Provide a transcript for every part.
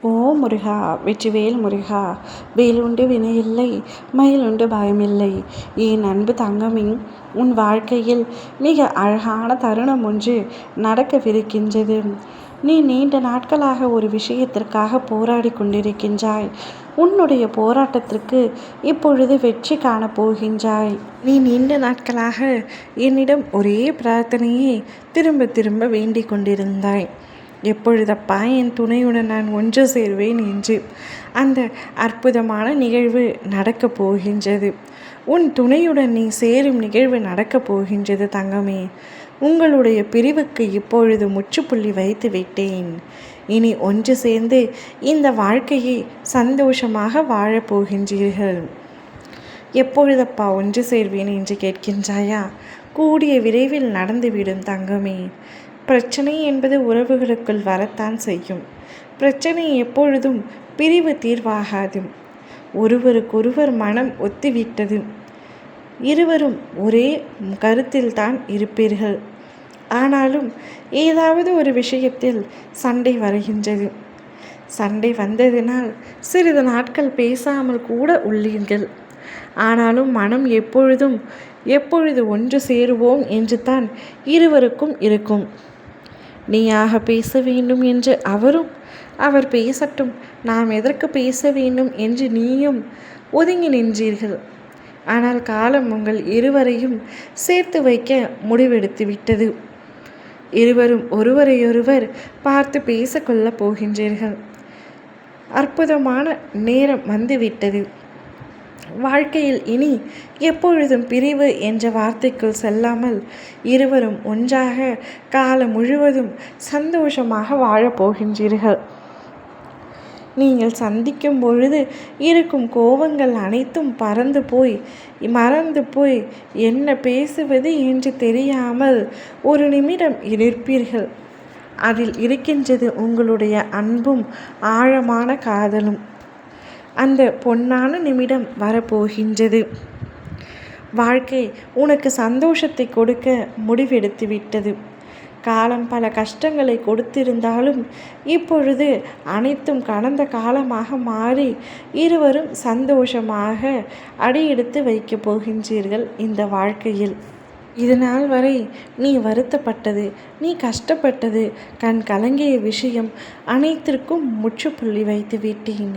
ஓ முருகா வெற்றிவேல் முருகா வேலுண்டு வினையில்லை மயிலுண்டு பயமில்லை. என் அன்பு தங்கமின் உன் வாழ்க்கையில் மிக அழகான தருணம் ஒன்று நடக்கவிருக்கின்றது. நீ நீண்ட நாட்களாக ஒரு விஷயத்திற்காக போராடி கொண்டிருக்கின்றாய். உன்னுடைய போராட்டத்திற்கு இப்பொழுது வெற்றி காணப்போகின்றாய் நீ நீண்ட நாட்களாக என்னிடம் ஒரே பிரார்த்தனையை திரும்ப திரும்ப வேண்டிக் கொண்டிருந்தாய். எப்பொழுதப்பா என் துணையுடன் நான் ஒன்று சேர்வேன் என்று அந்த அற்புதமான நிகழ்வு நடக்கப் போகின்றது. உன் துணையுடன் நீ சேரும் நிகழ்வு நடக்கப் போகின்றது தங்கமே. உங்களுடைய பிரிவுக்கு இப்பொழுது முற்றுப்புள்ளி வைத்து விட்டேன். இனி ஒன்று சேர்ந்து இந்த வாழ்க்கையை சந்தோஷமாக வாழப்போகின்றீர்கள் எப்பொழுதப்பா ஒன்று சேர்வேன் என்று கேட்கின்றாயா? கூடிய விரைவில் நடந்துவிடும் தங்கமே. பிரச்சனை என்பது உறவுகளுக்குள் வரத்தான் செய்யும். பிரச்சனை எப்பொழுதும் பிரிவு தீர்வாகாது. ஒருவருக்கொருவர் மனம் ஒத்திவிட்டது. இருவரும் ஒரே கருத்தில்தான் இருப்பீர்கள். ஆனாலும் ஏதாவது ஒரு விஷயத்தில் சண்டை வருகின்றது. சண்டை வந்ததினால் சிறிது நாட்கள் பேசாமல் கூட உள்ளீர்கள். ஆனாலும் மனம் எப்பொழுதும் எப்பொழுது ஒன்று சேருவோம் என்று தான் இருவருக்கும் இருக்கும். நீயாக பேச வேண்டும் என்று அவரும் அவர் பேசட்டும். நாம் எதற்கு பேச வேண்டும் என்று நீயும் ஒதுங்கி நின்றீர்கள். ஆனால் காலம் உங்கள் இருவரையும் சேர்த்து வைக்க முடிவெடுத்து விட்டது. இருவரும் ஒருவரையொருவர் பார்த்து பேசிக்கொள்ளப் போகின்றீர்கள். அற்புதமான நேரம் வந்துவிட்டது வாழ்க்கையில் இனி எப்பொழுதும் பிரிவு என்ற வார்த்தைக்குள் செல்லாமல் இருவரும் ஒன்றாக காலம் முழுவதும் சந்தோஷமாக வாழப்போகின்றீர்கள் நீங்கள் சந்திக்கும் பொழுது இருக்கும் கோபங்கள் அனைத்தும் பறந்து போய் மறந்து போய் என்ன பேசுவது என்று தெரியாமல் ஒரு நிமிடம் இருப்பீர்கள். அதில் இருக்கின்றது உங்களுடைய அன்பும் ஆழமான காதலும். அந்த பொன்னான நிமிடம் வரப்போகின்றது. வாழ்க்கை உனக்கு சந்தோஷத்தை கொடுக்க முடிவெடுத்து விட்டது. காலம் பல கஷ்டங்களை கொடுத்திருந்தாலும் இப்பொழுது அனைத்தும் கடந்த காலமாக மாறி இருவரும் சந்தோஷமாக அடியெடுத்து வைக்கப் போகின்றீர்கள் இந்த வாழ்க்கையில். இது நாள் வரை நீ வருத்தப்பட்டது நீ கஷ்டப்பட்டது. கண் கலங்கிய விஷயம் அனைத்திற்கும் முற்றுப்புள்ளி வைத்து விட்டேன்.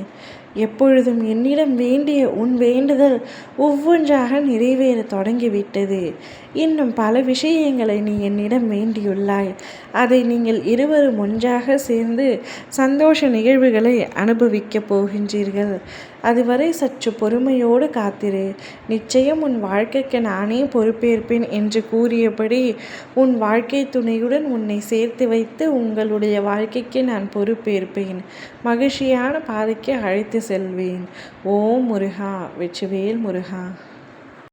எப்பொழுதும் என்னிடம் வேண்டிய உன் வேண்டுதல் ஒவ்வொன்றாக நிறைவேற தொடங்கிவிட்டது. இன்னும் பல விஷயங்களை நீ என்னிடம் வேண்டியுள்ளாய். அதை நீங்கள் இருவரும் ஒன்றாக சேர்ந்து சந்தோஷ நிகழ்வுகளை அனுபவிக்கப் போகின்றீர்கள். அதுவரை சற்று பொறுமையோடு காத்திரு. நிச்சயம் உன் வாழ்க்கைக்கு நானே பொறுப்பேற்பேன் என்று கூறியபடி உன் வாழ்க்கை துணையுடன் உன்னை சேர்த்து வைத்து உங்களுடைய வாழ்க்கைக்கு நான் பொறுப்பேற்பேன். மகிழ்ச்சியான பாதைக்கு அழைத்து செல்வேன். ஓம் முருகா வெற்றிவேல் முருகா.